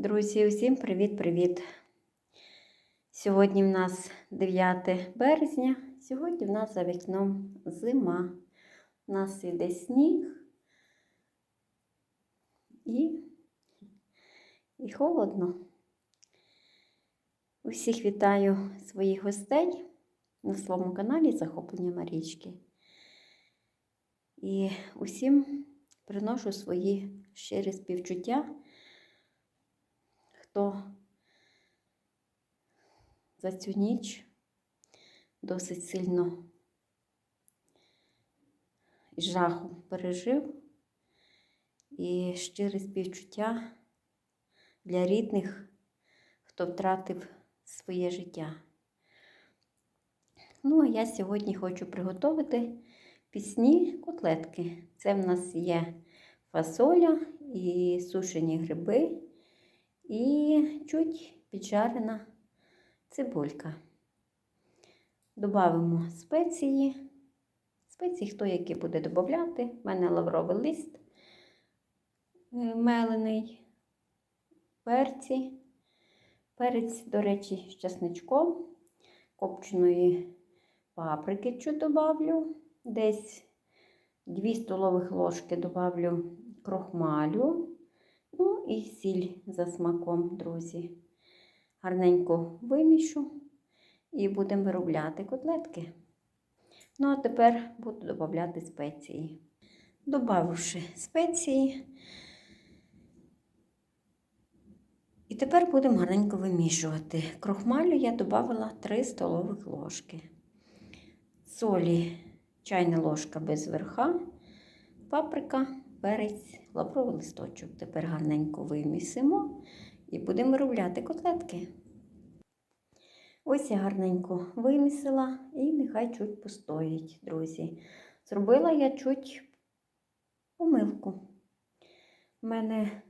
Друзі, усім привіт-привіт! Сьогодні в нас 9 березня, сьогодні в нас за вікном зима. У нас іде сніг і, і холодно. Усіх вітаю своїх гостей на своєму каналі Захоплення Марічки. І усім приношу свої щирі співчуття хто за цю ніч досить сильно жахом пережив і щире співчуття для рідних, хто втратив своє життя. Ну, а я сьогодні хочу приготувати пісні котлетки. Це в нас є фасоля і сушені гриби і чуть піджарена цибулька. Добавимо спеції. Спеції, хто які буде додати. У мене лавровий лист е, мелений, перці, перець, до речі, з часничком, копченої паприки чуть добавлю, десь 2 столових ложки добавлю крохмалю. Ну і сіль за смаком, друзі. Гарненько вимішу і будемо виробляти котлетки. Ну, а тепер буду додати спеції. Добавивши спеції. І тепер будемо гарненько вимішувати. Крохмалю я додала 3 столових ложки. Солі чайна ложка без верха, паприка, перець лавровий листочок. Тепер гарненько вимісимо і будемо виробляти котлетки. Ось я гарненько вимісила і нехай чуть постоїть, друзі. Зробила я чуть помилку. У мене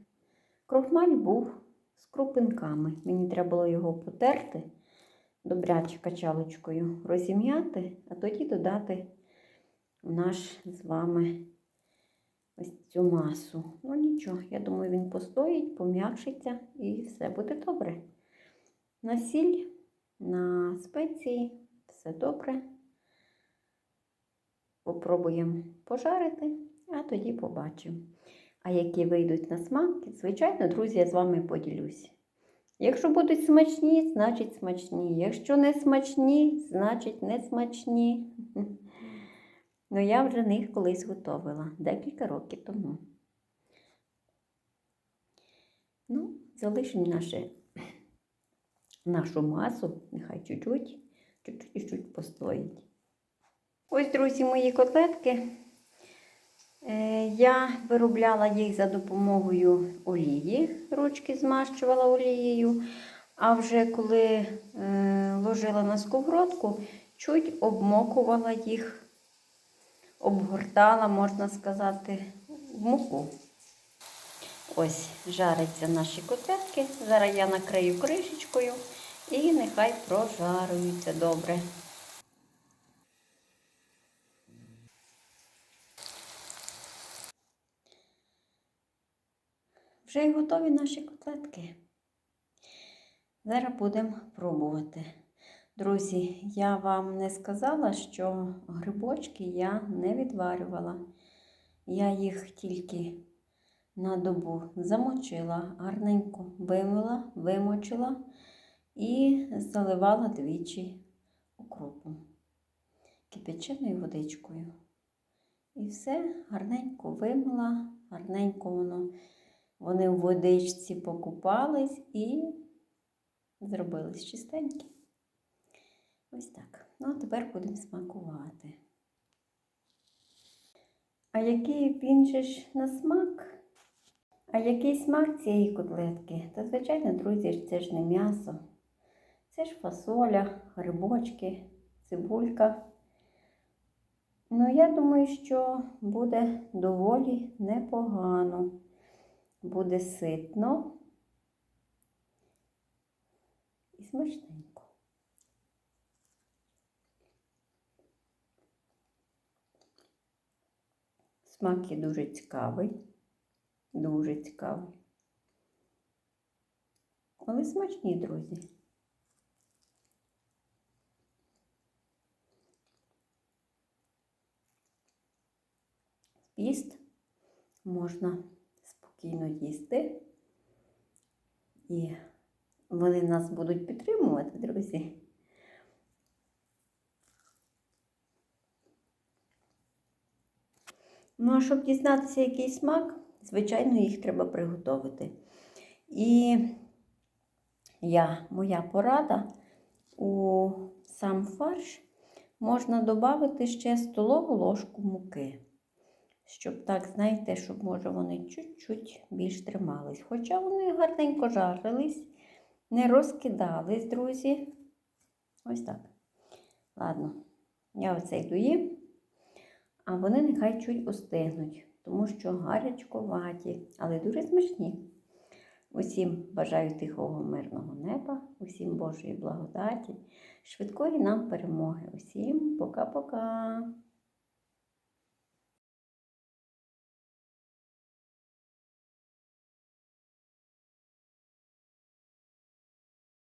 крохмаль був з крупинками. Мені треба було його потерти добряче качалочкою, розім'яти, а тоді додати в наш з вами ось цю масу. Ну нічого, я думаю, він постоїть, пом'якшиться і все буде добре. На сіль, на спеції, все добре. Попробуємо пожарити, а тоді побачимо. А які вийдуть на смак, звичайно, друзі, я з вами поділюсь. Якщо будуть смачні, значить смачні. Якщо не смачні, значить не смачні. Ну, я вже них колись готувала декілька років тому. Ну, залишимо наше, нашу масу, нехай чуть-чуть, чуть-чуть і чуть постоїть. Ось, друзі, мої котлетки. Е, я виробляла їх за допомогою олії, ручки змащувала олією, а вже коли е, ложила на сковородку, чуть обмокувала їх обгортала, можна сказати, в муку. Ось жаряться наші котлетки. Зараз я накрию кришечкою і нехай прожаруються добре. Вже й готові наші котлетки. Зараз будемо пробувати. Друзі, я вам не сказала, що грибочки я не відварювала. Я їх тільки на добу замочила, гарненько вимила, вимочила і заливала двічі укропом, кипяченою водичкою. І все гарненько вимила, гарненько воно. Вони в водичці покупались і зробились чистенькі. Ось так. Ну, а тепер будемо смакувати. А який він же ж на смак? А який смак цієї котлетки? Та, звичайно, друзі, це ж не м'ясо. Це ж фасоля, грибочки, цибулька. Ну, я думаю, що буде доволі непогано. Буде ситно і смачненько. Смак є дуже цікавий, дуже цікавий. Але смачні, друзі. Піст можна спокійно їсти. І вони нас будуть підтримувати, друзі. Ну, а щоб дізнатися, який смак, звичайно, їх треба приготувати. І я, моя порада у сам фарш можна додати ще столову ложку муки. Щоб так, знаєте, щоб може вони чуть-чуть більш тримались. Хоча вони гарненько жарились, не розкидались, друзі. Ось так. Ладно, я оцей доїм, а вони нехай чуть остигнуть, тому що гарячковаті, але дуже смачні. Усім бажаю тихого, мирного неба, усім Божої благодаті, швидкої нам перемоги. Усім пока-пока.